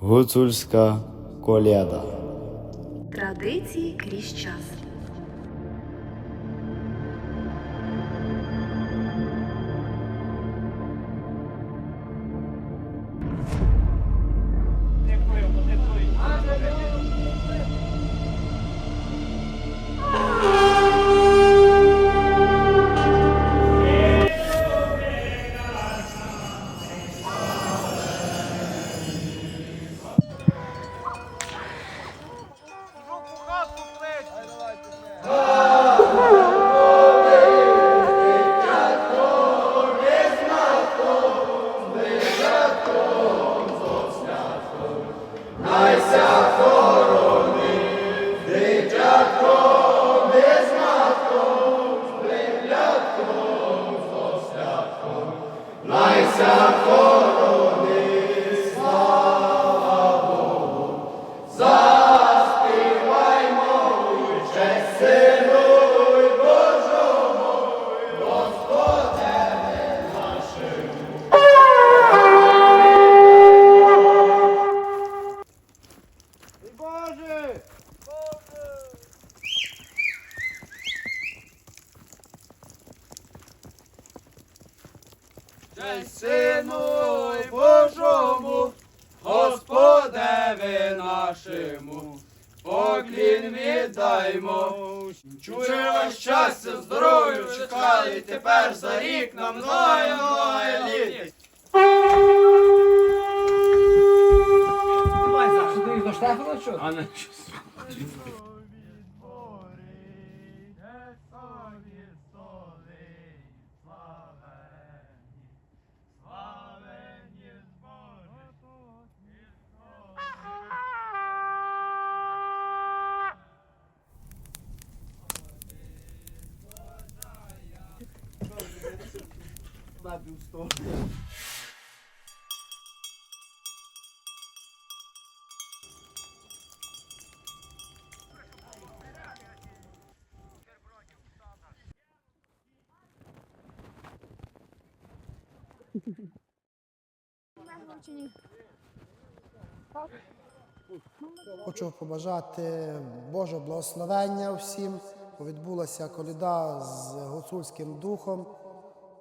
Гуцульська коляда. Традиції крізь час. Mustafa. Честь сину й Божому, Господеві нашому, поклін віддаймо. Чуємо щастя, здоров'я, чекали тепер за рік нам многое, многое літ. А не Хочу побажати Божого благословення всім. бо Відбулася коліда з гуцульським духом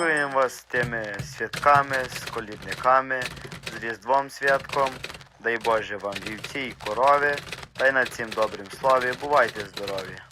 Вінчуємо вас тими святками, з колідниками, з Різдвом святком. Дай Боже вам вівці і корови. Та й на цім добрім слові. Бувайте здорові!